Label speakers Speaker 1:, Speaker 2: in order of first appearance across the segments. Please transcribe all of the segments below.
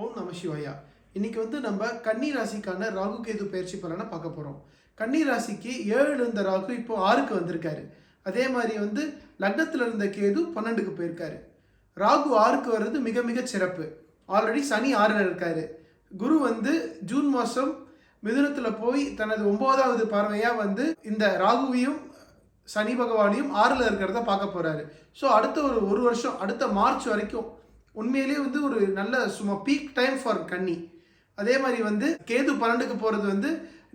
Speaker 1: ஓம் நம சிவாயா. இன்னைக்கு வந்து நம்ம கன்னி ராசிக்கான ராகு கேது பயிற்சி பலனை பார்க்க போகிறோம் கன்னி ராசிக்கு ஏழு இருந்த ராகு இப்போ ஆறுக்கு வந்திருக்காரு. அதே மாதிரி வந்து லக்னத்தில் இருந்த கேது பன்னெண்டுக்கு போயிருக்காரு. ராகு ஆறுக்கு வர்றது மிக மிக சிறப்பு. ஆல்ரெடி சனி ஆறில் இருக்காரு. குரு வந்து ஜூன் மாதம் மிதுனத்தில் போய் தனது ஒம்போதாவது பார்வையாக வந்து இந்த ராகுவையும் சனி பகவானையும் ஆறில் இருக்கிறத பார்க்க போகிறாரு ஸோ அடுத்த ஒரு ஒரு வருஷம் அடுத்த மார்ச் வரைக்கும் உண்மையிலேயே வந்து ஒரு நல்ல சும்மா பீக் டைம் ஃபார் கன்னி அதே மாதிரி வந்து கேது பன்னெண்டுக்கு போகிறது வந்து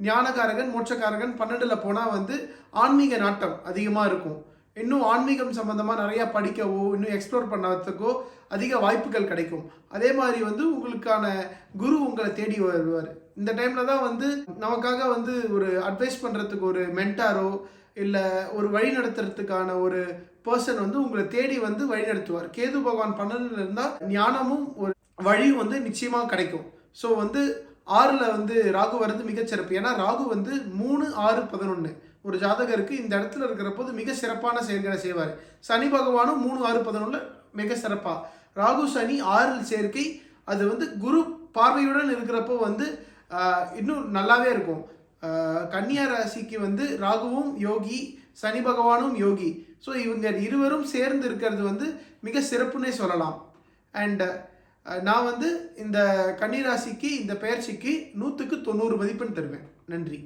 Speaker 1: ஞானகாரகன் மோட்சக்காரகன் பன்னெண்டில் போனால் வந்து ஆன்மீக நாட்டம் அதிகமாக இருக்கும். இன்னும் ஆன்மீகம் சம்மந்தமாக நிறையா படிக்கவோ இன்னும் எக்ஸ்ப்ளோர் பண்ணுறதுக்கோ அதிக வாய்ப்புகள் கிடைக்கும். அதே மாதிரி வந்து உங்களுக்கான குரு உங்களை தேடி வருவார். இந்த டைமில் தான் வந்து நமக்காக வந்து ஒரு அட்வைஸ் பண்ணுறதுக்கு ஒரு மென்டாரோ இல்லை ஒரு வழி நடத்துறதுக்கான ஒரு பர்சன் வந்து உங்களை தேடி வந்து வழி நடத்துவார். கேது பகவான் பன்னெண்டுல இருந்தால் ஞானமும் ஒரு வழியும் வந்து நிச்சயமாக கிடைக்கும். ஸோ வந்து ஆறில் வந்து ராகு வர்றது மிகச்சிறப்பு ஏன்னா ராகு வந்து மூணு ஆறு பதினொன்று ஒரு ஜாதகருக்கு இந்த இடத்துல இருக்கிற போது மிக சிறப்பான செயல்களை செய்வார். சனி பகவானும் மூணு ஆறு பதினொன்றில் மிக சிறப்பாக ராகு சனி ஆறில் சேர்க்கை அது வந்து குரு பார்வையுடன் இருக்கிறப்போ வந்து இன்னும் நல்லாவே இருக்கும். கன்னியா ராசிக்கு வந்து ராகுவும் யோகி சனி பகவானும் யோகி. ஸோ இவங்க இருவரும் சேர்ந்து இருக்கிறது வந்து மிக சிறப்புன்னே சொல்லலாம். அண்ட் நான் வந்து இந்த கன்னிராசிக்கு இந்த பெயர்ச்சிக்கு நூற்றுக்கு தொண்ணூறு மதிப்பெண் தருவேன். நன்றி.